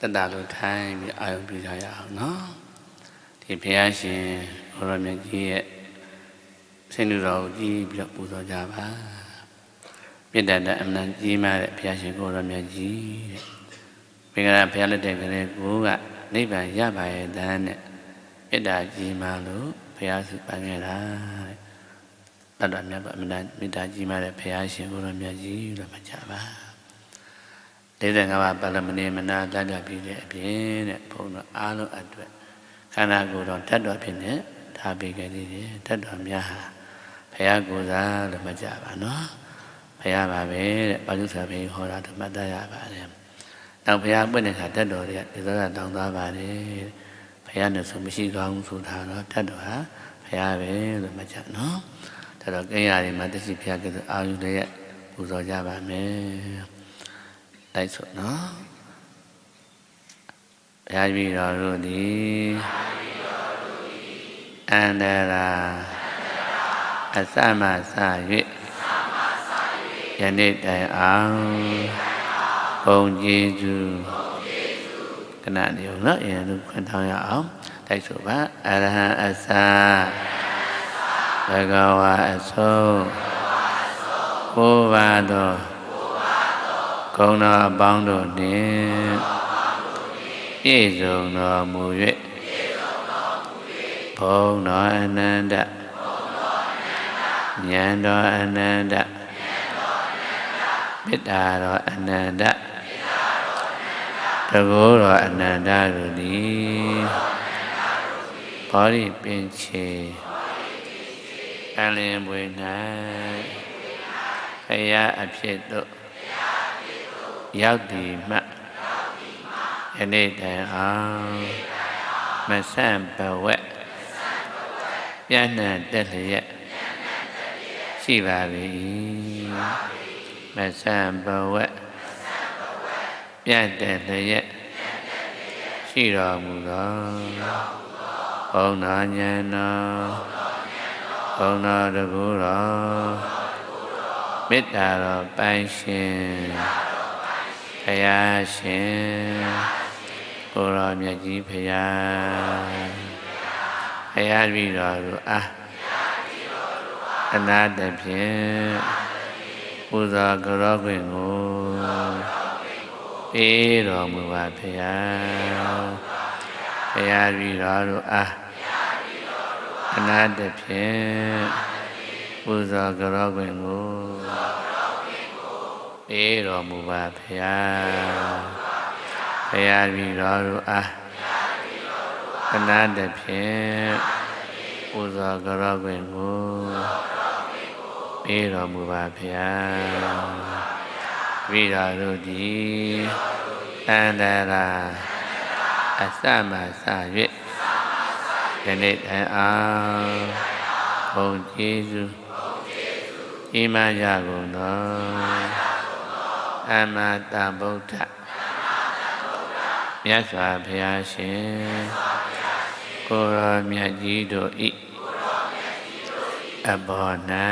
တက်တာလို့ထိုင်ပြီးအာရုံပြုကြရအောင်နော်ဒီဘုရားရှင်ဘုရားမြတ်ကြီးရဲ့ဆင်းလူတော်ကိုကြည်ပြီးတော့ပူဇော်ကြပါမြတ်တတအမှန်ကြီးမားတဲ့ဘုရားရှင်ကိုရောမြတ်ကြီးတဲ့ဘင်္ဂလာဘုရားလက်ထက်ကလေးကိုကနိဗ္ဗာန်ရပါရဲ့တန်းနဲ့မေတ္တာကြီးမားလို့ဘုရားစုပန်းခဲ့တာတဲ့တတ်တော်မြတ်ပါအမှန်မေတ္တာကြီးမားတဲ့ဘုရားရှင်ကိုရောမြတ်ကြီးလို့မှတ်ကြပါ 45ပါးပါဠမဏေမနာတတ်တာပြီးတဲ့အပြင်တဲ့ဘုန်းတော်အားလုံးအတွက်ခန္ဓာကိုယ်တော်တတ်တော်ဖြစ်နေထားပေးခဲ့သေးတယ်တတ်တော်များဟာဘုရားကိုယ်စားလို့မှတ်ကြပါနော်ဘုရားပါပဲတဲ့ပါဠိစာပေဟောတာဓမ္မတတ်ရပါတယ်နောက်ဘုရားပွင့်တဲ့ခါတတ်တော်တွေကဒီသောတာတောင်းသွားပါတယ်ဘုရားနဲ့ဆိုမရှိကောင်းဆိုတာတော့တတ်တော်ဟာဘုရားပဲလို့မှတ်ကြနော်ဒါတော့ကိန်းရာတွေမှာတရှိဘုရားကဲဆိုအာယုတွေရဲ့ပူဇော်ကြပါမယ် တိုက်ဆိုနော်ဘုရားကြီးတော်တို့သည်အန္တရာအစမစ၍ယနေ့တိုင်အောင်ဘုံကျေးဇူးကနနေအောင်နော်အရင်ကခွင့်ထောင်းရအောင်တိုက်ဆိုပါအရဟံအစဘဂဝါအဆုံးဘုရားတော် ဂုဏတော်အပေါင်းတို့နှင့်ပြည့်စုံတော်မူ၍ဘုံတော်အနန္တဉာဏ်တော်အနန္တမေတ္တာတော်အနန္တတကောတော်အနန္တတို့သည်ဘောဓိပင်ချေအလင်းပွေ၌ခရအဖြစ်တို့ ရောက်သည်မှယနေ့တိုင်အောင်မဆန့်ဘဝက်ပြန့်နှံ့တက်လျက်ရှိပါ၏မဆန့်ဘဝက်ပြန့်တက်လျက်ရှိတော်မူသောဘုံတော်ဉာဏ်တော်ဘုံတော်တကူတော်မေတ္တာတော်ပိုင်ရှင်ဘု ရားရှင်ကိုရောမြတ်ကြီးဘုရားဘုရားပြီးတော်သူအားအနာတဖြင့်ပူဇော်ကြောခွင့်ကိုပေးတော်မူပါဘုရားဘုရားပြီးတော်သူအားအနာတဖြင့်ပူဇော်ကြောခွင့်ကို ပေးတော်မူပါဘုရားဘုရားပြီးတော်သူအားအနာတဖြင့်ပူဇော်ကြောခွင့်ကိုပေးတော်မူပါဘုရားပြီးတော်တို့သည်တန်တရာအစမစ၍ယနေ့တိုင်အောင်ဘုံကျေးဇူးဤမရကုန်သော အမတဗုဒ္ဓမြတ်စွာဘုရားရှင်ကိုရောမြတ်ကြီးတို့ဤအဘောနံ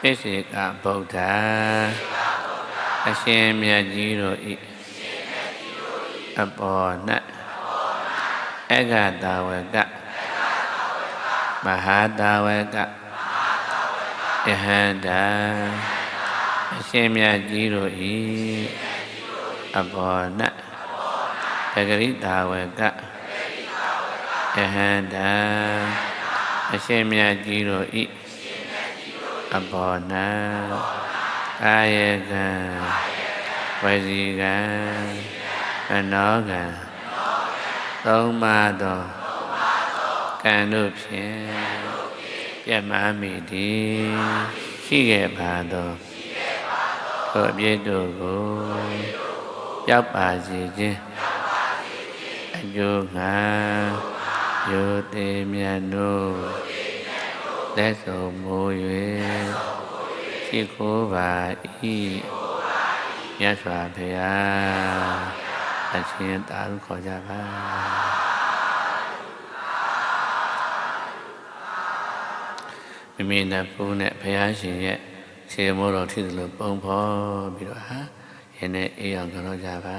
ပိစေကဗုဒ္ဓအရှင်မြတ်ကြီးတို့ဤအဘောနအဂတဝကမဟာတဝကယဟန္တာ အရှင်မြတ်ကြီးတို့ဤအဘောနပဂရိတာဝကယဟန္တာအရှင်မြတ်ကြီးတို့ဤအဘောနကာယကံဝစီကံအနောကံသုံးပါသောကံတို့ဖြင့်ပြတ်မှမိသည်ရှိခဲ့ပါသော ထိုအပြည့်တို့ကိုရောက်ပါစေခြင်းအကျိုးငါယုတိမြတ်တို့လက်ဆုံးမိုး၍ရှိခိုးပါ၏မြတ်စွာဘုရားအချင်းတာလို့ခေါ်ကြပါမိမိနဲ့ပူနဲ့ဘုရားရှင်ရဲ့ ဆေမောတော်ထိသလိုပုံဖော်ပြီးတော့ဟာယနေ့အေးအောင်ကြတော့ကြပါ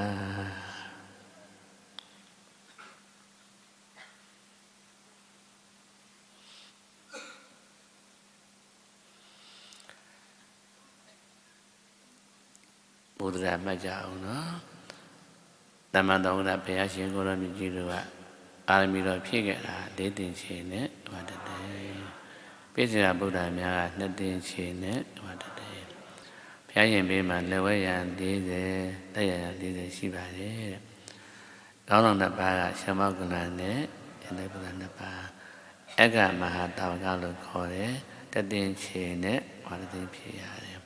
ဘုရားမှတ်ကြအောင်နော်တမန်တော်ကဘုရားရှင်ကိုယ်တော်မြတ်ကြီးတို့ကအာရမီတော်ဖြစ်ခဲ့တာဒေသင်ရှင်နဲ့ဟောတဲ့ ပိစိယဗုဒ္ဓများကနှစ်တင်ချေနဲ့ဟောတတ်တယ်ဘုရားရှင်ဘေးမှာလက်ဝဲရန်40တက်ရရန်40ရှိပါတယ်တဲ့ကောင်းတော်နှစ်ပါးကရှမောကလန်နဲ့ယန္တဗုဒ္ဓနှစ်ပါးအက္ကမဟာတာဝကလို့ခေါ်တယ်တတင်ချေနဲ့ဟောတတ်ဖြစ်ရတယ်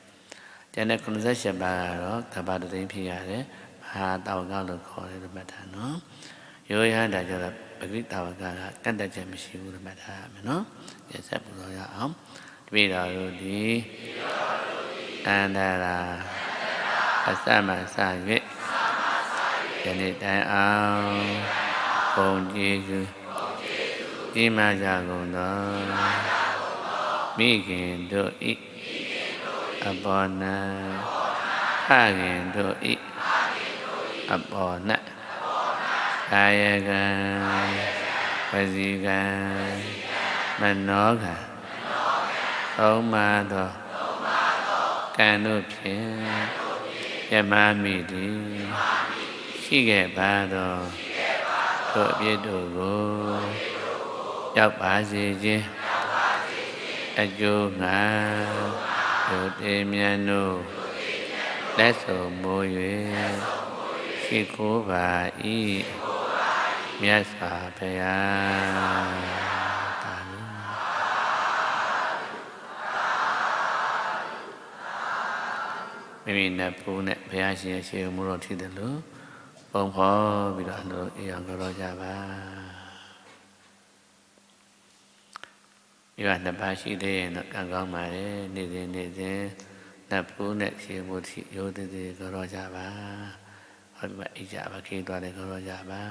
ကျန်တဲ့98ပါးကတော့ကပ္ပတသိန်းဖြစ်ရတယ်မဟာတာဝကလို့ခေါ်တယ်လို့မှတ်ထားနော် ရိုးရဟန္တာကျတော့ပဂိတာဝကကကန့်တက်ချက်မရှိဘူးလို့မှတ်ထားရမယ်နော်ကျဆက်ပူတော်ရအောင်တပိတော်တို့ဒီအန္တရာအစမစ၍ယနေ့တိုင်အောင်ဘုံကြည်စုဒီမှာကြကုန်သောမိခင်တို့ဤအဘောနံဖခင်တို့ဤအဘောနံ ကာယကံဝစီကံမနောကံသုံးပါသောကံတို့ဖြင့်ယမမိတိရှိခဲ့ပါသောတို့အပြစ်တို့ကိုရောက်ပါစေခြင်းအကျိုးငါတို့တေမြတ်တို့လက်ဆုံမိုး၍ရှိခိုးပါ၏ မြတ်စွာဘုရားတာလူမိမိနဲ့ဖူးနဲ့ဘုရားရှင်ရဲ့ရှေးမှုတော်ထီတယ်လို့ပုံဖော်ပြီးတော့အလိုအေအောင်ကြောကြပါဒီကနှစ်ပါးရှိသေးရင်တော့ကံကောင်းပါလေနေ့စဉ်နေ့စဉ်နှစ်ဖူးနဲ့ရှေးမှုထီရိုးသေးသေးကြောကြပါဟောဒီမှာအိကြပါခေးသွားတယ်ကြောကြပါ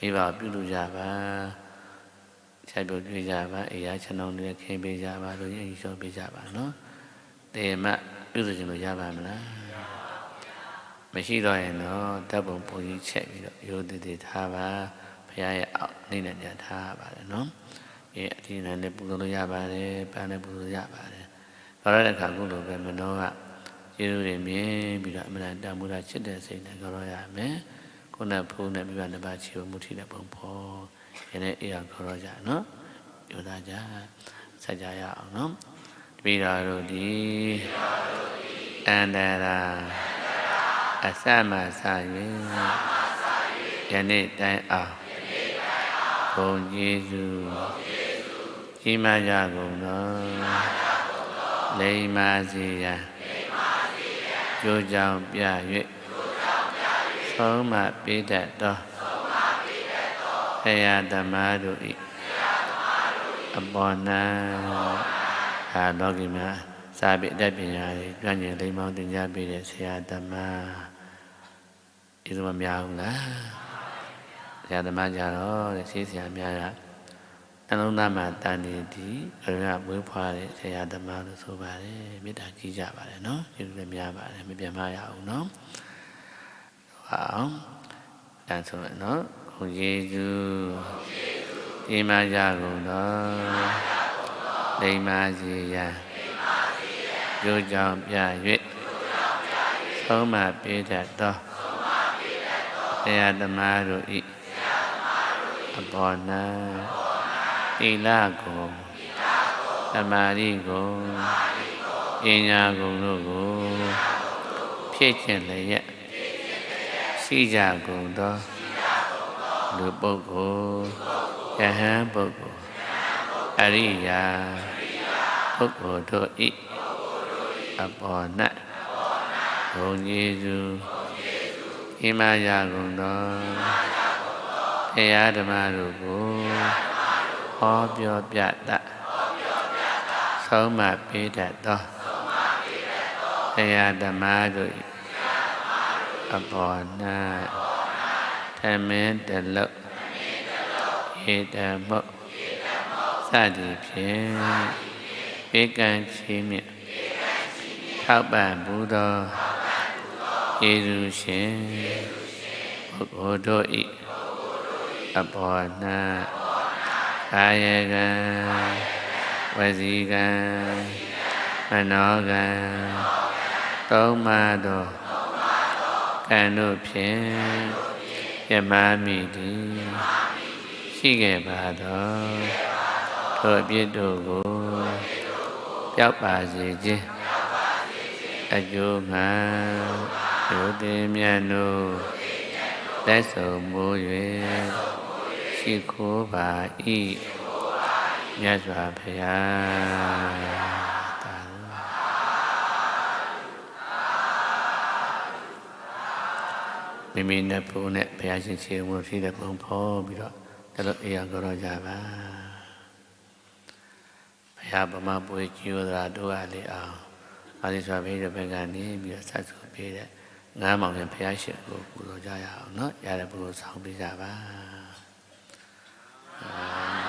မိဘပြုလုပ်ကြပါချက်ပြုတ်ကြွေးကြပါအေးရချောင်းတွေခင်းပေးကြပါလို့ရင်လျှော့ပေးကြပါနော်တေမပြုလုပ်ခြင်းလို့ရပါမလားမရှိတော့ရင်တော့ဓာတ်ပုံပုံကြီးချက်ပြီးတော့ရိုးသေးသေးထားပါဘုရားရဲ့အောက်နေနဲ့ညထားပါတယ်နော်အဲအဒီနဲ့လည်းပူဇော်လို့ရပါတယ်ပန်းလည်းပူဇော်ရပါတယ်ခေါ်ရတဲ့အခါကုလိုပဲမနောကကျေးဇူးတွေမြင်ပြီးတော့အမှန်တန်မှုတာချစ်တဲ့စိတ်နဲ့ခေါ်ရရမယ် ခုနဖုန်းနဲ့မိဘနှစ်ပါးချီဝမှုထိတဲ့ပုံပေါ်ရတဲ့အေးအောင်ခေါ်ရကြနော်ယောသားကြဆက်ကြရအောင်နော်တပိတော်တို့ဒီအန္တရာအစမဆ၍ယနေ့တိုင်အောင်ဘုံကျေးဇူးကြီးမားကြကုန်သောလိမ္မာစီယကျိုးကြောင့်ပြ၍ ဆုံးမပေးတတ်သောဆရာသမားတို့ဤအပေါ်၌အာလောကီမှာစာပေအတတ်ပညာတွေကျွမ်းကျင်လိမ္မောင်းသင်ကြားပေးတဲ့ဆရာသမားဒီလိုမများဘူးလားဆရာသမားကြတော့တဲ့ဆေးဆရာများကနှလုံးသားမှာတန်နေဒီအရဝေးဖွားတဲ့ဆရာသမားလို့ဆိုပါတယ်မေတ္တာကြီးကြပါတယ်နော်ကျေးဇူးလည်းများပါတယ်မပြန်မရအောင်နော် အောင်တန်ဆိုရနော်ဘုယေစုဒီမှာကြကုန်တော့လိမ္မာစီယကျိုးကြောင့်ပြ၍သုံးမပေးတတ်သောတရားသမားတို့ဤအပေါ်၌သီလကိုသမာဓိကိုပညာကိုတို့ကိုဖြည့်ခြင်းလျက် ရှိကြကုန်သောလူပုဂ္ဂိုလ်ယဟန်ပုဂ္ဂိုလ်အရိယာပုဂ္ဂိုလ်တို့ဤအပေါ်၌ဘုံကျေးဇူးဣမယာကုန်သောတရားဓမ္မတို့ကိုဟောပြောပြတတ်ဆုံးမပေးတတ်သောတရားဓမ္မတို့ အပေါ်၌သမင်းတလုတ်ဧတမုတ်စသည်ဖြင့်ဧကံချီးမြှင့်ထောက်ပံ့ဘူးသောယေရှုရှင်ပုဂ္ဂိုလ်တို့ဤအပေါ်၌ကာယကံဝစီကံမနောကံသုံးပါသောက ကံတို့ဖြင့်ယမမိသည်ရှိခဲ့ပါသောထိုအပြစ်တို့ကိုပျောက်ပါစေခြင်းအကျိုးငှာဒုတိမြတ်တို့လက်ဆုံးမူ၍ရှိခိုးပါ၏မြတ်စွာဘုရား မိမိနဲ့ဘုန်းနဲ့ဘုရားရှင်ရှင်ဝတ်ဖြစ်တဲ့ပုံဖော်ပြီးတော့ဒါလို့အေးအောင်ကြောကြပါဘုရားဗမာပွေကျိုးသာတို့အားလေအောင်အာသီစွာဘိတဲ့ဘက်ကနေပြီးတော့ဆက်ဆိုပေးတဲ့ငါးမောင်ရဲ့ဘုရားရှင်ကိုပူဇော်ကြရအောင်เนาะရတဲ့ဘုရားဆောင်ပေးကြပါဒီ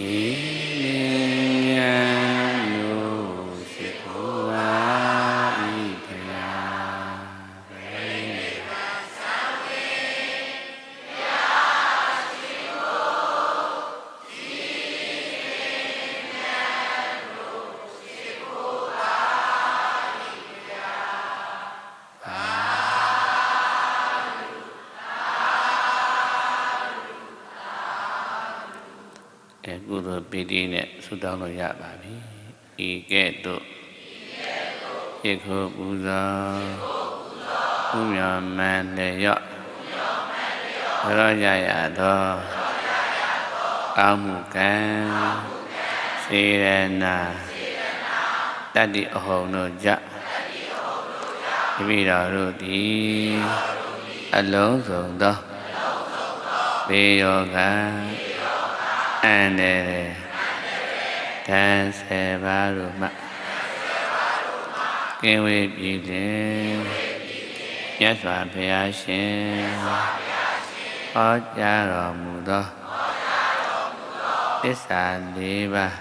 ဤ ပီတိနဲ့ဆုတောင်းလို့ရပါပြီဤကဲ့သို့ယယခုပူဇော်ပူမြော်မှန်လျော့ရောရရသောကောင်းမှုကံစေရနာတတ္တိအဟုံတို့ကြတပိတော်တို့သည်အလုံးစုံသောဘေယောက အန္တရာယ်တန်ဆေပါတို့မှကင်းဝေးပြည်တယ်မြတ်စွာဘုရားရှင်ဟောကြားတော်မူသောသစ္စာလေးပါး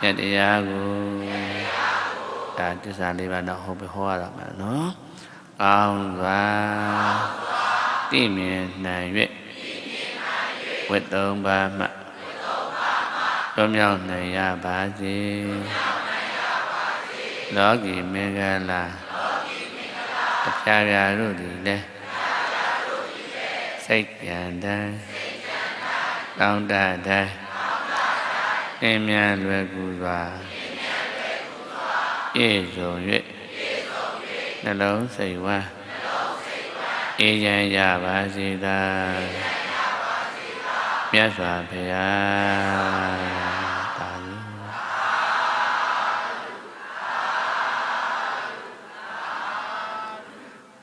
မြတ်တရားကိုဒါသစ္စာလေးပါးတော့ဟောပြဟောရတာမှာနော်ကောင်းစွာတိမြင်နိုင်၍ ဝတ်သုံးပါးမှလွန်မြောက်နိုင်ရပါစေလောကီမင်္ဂလာအပြာပြာတို့သည်လည်းစိတ်ပြန်တိုင်းတောင်းတတိုင်းအင်းမြန်လွယ်ကူစွာပြည့်စုံ၍နှလုံးစိတ်ဝမ်းအေးချမ်းရပါစေသာ မြတ်စွာဘုရားတာယ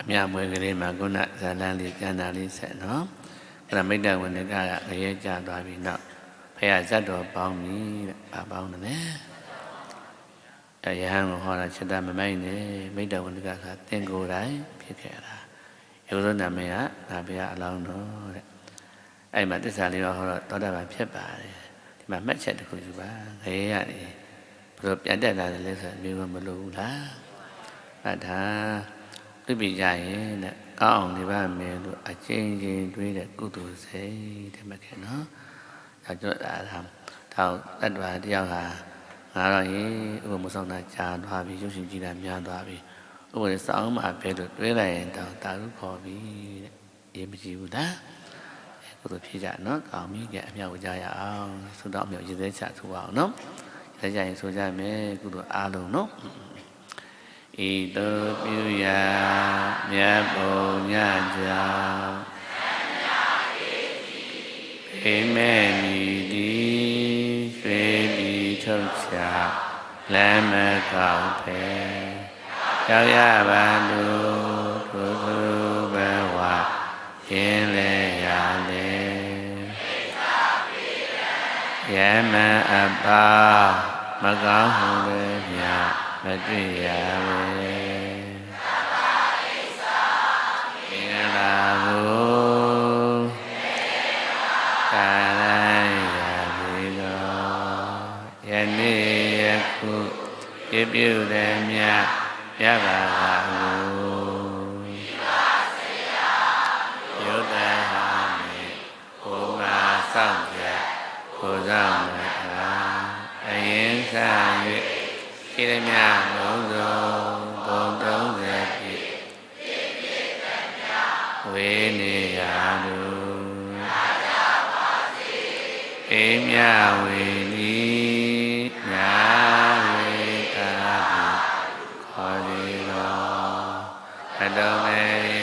အမြမွေကလေးမှာခုနဇာလန်းလေးကျန်တာလေးဆက်နော်အဲ့ဒါမိတ္တဝဏ္ဏကကရဲကြသွားပြီနောက်ဖះဇတ်တော်ပေါင်းပြီတဲ့ဘာပေါင်းတယ်လဲအဲယဟန်ကိုဟောတာစိတ္တမမိုက်နဲ့မိတ္တဝဏ္ဏကကသင်ကိုယ်တိုင်ဖြစ်ခဲ့တာယောဇနာမေကဒါဘုရားအလောင်းတော်တဲ့ အဲ့မှာတစ္ဆာလေးဟောတော့သောတာပန်ဖြစ်ပါတယ်ဒီမှာမှတ်ချက်တစ်ခုယူပါခရေရတယ်ဘယ်လိုပြန်တက်လာတယ်လဲဆိုတော့မျိုးမလို့ဘူးလားအဲ့ဒါပြပြကြရင်တဲ့ကောင်းအောင်နေပါမယ်လို့အချင်းချင်းတွေးတဲ့ကုသိုလ်စိတ်တဲ့မခင်နော်ဒါကြတော့ဒါဒါတော့တတ္တဝါတယောက်ဟာငါတော့ရေဥပမဆောင်တာကြာသွားပြီရုပ်ရှင်ကြည့်တာများသွားပြီဥပဒေစောင်းမှာပဲလို့တွေးလိုက်ရင်တော့တာရုခေါ်ပြီတဲ့ရေးမကြည့်ဘူးလား ကုသိုလ်ဖြစ်ကြနော်ကောင်းပြီကြအမြောက်ကြရအောင်သုတော်အမြောက်ရည်သေးချထူအောင်နော်ရကြရင်ဆိုကြမယ်ကုသိုလ်အားလုံးနော်ဤသို့ပြုရာမြတ်ပုံညကြောင့်ဖေမဲ့မီသည်ရွှေပြီးထုတ်ချလမ်းမကောက်ဖဲရောက်ရပါလို့ထိုသူဘဝကျင်းလေရလေ ယမအပ္ပါမကောင်းဟုလည်းမြတ်မတွေ့ရပဲမင်္ဂလာကိုကာရရပြီတော်ယနေ့ယခုပြပြုတဲ့မြတ်ရပါပါကိုယုဒ္ဓဟာမေဘုရားဆောင်ပြ ကိုဆောင်မှာအရင်စား၍ဣရမြလုံးစုံဘုံ30ပြည့်ဝေနေရလူအေးမြဝေနီညာဝေတာခေါ်ဒီတော်အတုံးမေ